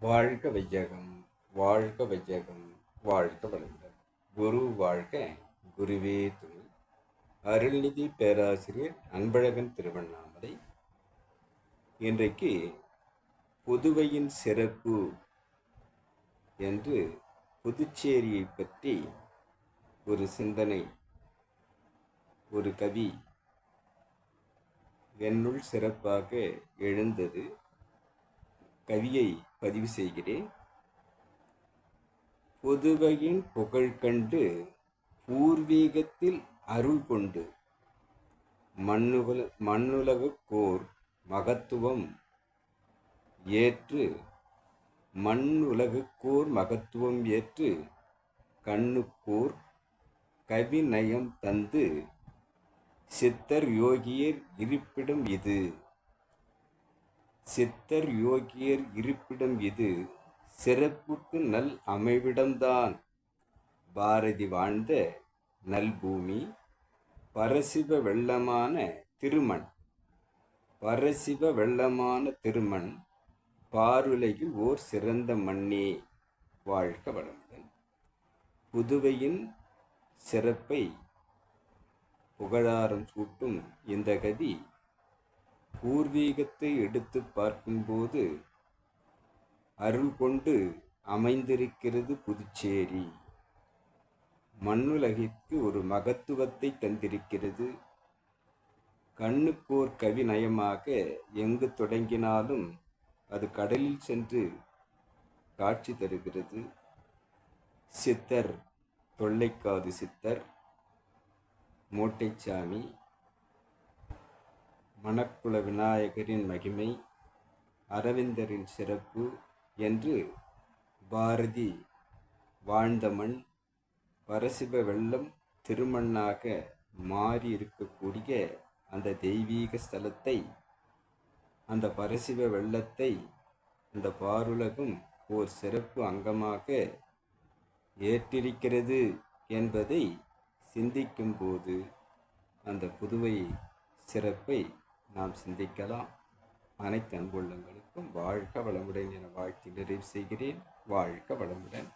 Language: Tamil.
வாழ்க வையகம் வாழ்க வையகம் வாழ்க வளமுடன். குரு வாழ்க குருவே துணை. அருள்நிதி பேராசிரியர் அன்பழகன் திருவண்ணாமலை. இன்றைக்கு புதுவையின் சிறப்பு என்று புதுச்சேரியை பற்றி ஒரு சிந்தனை ஒரு கவி என்னுள் சிறப்பாக எழுந்தது. கவியை பதிவு செய்கிறேன். புதுவையின் புகழ் கண்டு பூர்வீகத்தில் அருள் கொண்டு மண்ணுல மண்ணுலகுக்கோர் மகத்துவம் ஏற்று மண்ணுலகுக்கோர் மகத்துவம் ஏற்று கண்ணுக்கோர் கவிநயம் தந்து சித்தர் யோகியர் இருப்பிடம் இது. சித்தர் யோகியர் இருப்பிடம் இது சிறப்புக்கு நல் அமைவிடம்தான். பாரதி வாழ்ந்த நல்பூமி பரசிவ வெள்ளமான திருமண். பரசிவ வெள்ளமான திருமண் பாருலகில் ஓர் சிறந்த மண்ணே. வாழ்க வளமுடன். புதுவையின் சிறப்பை புகழாரம் சூட்டும் இந்த கதி பூர்வீகத்தை எடுத்து பார்க்கும்போது அருள் கொண்டு அமைந்திருக்கிறது புதுச்சேரி. மண்ணுலகிற்கு ஒரு மகத்துவத்தை தந்திருக்கிறது. கண்ணுக்கோர் கவிநயமாக எங்கு தொடங்கினாலும் அது கடலில் சென்று காட்சி தருகிறது. சித்தர் தொல்லைக்காது சித்தர் மூட்டைச்சாமி மணக்குள விநாயகரின் மகிமை அரவிந்தரின் சிறப்பு என்று பாரதி வாழ்ந்த மண் பரசிவ வெள்ளம் திருமண்ணாக மாறி இருக்கக்கூடிய அந்த தெய்வீக ஸ்தலத்தை அந்த பரசிவ வெள்ளத்தை அந்த பாருலகம் ஓர் சிறப்பு அங்கமாக ஏற்றிருக்கிறது என்பதை சிந்திக்கும்போது அந்த புதுவை சிறப்பை நாம் சிந்திக்கலாம். அனைத்து அன்புள்ளங்களுக்கும் வாழ்க வளமுடன் என வாழ்த்தி நிறைவு செய்கிறேன். வாழ்க வளமுடன்.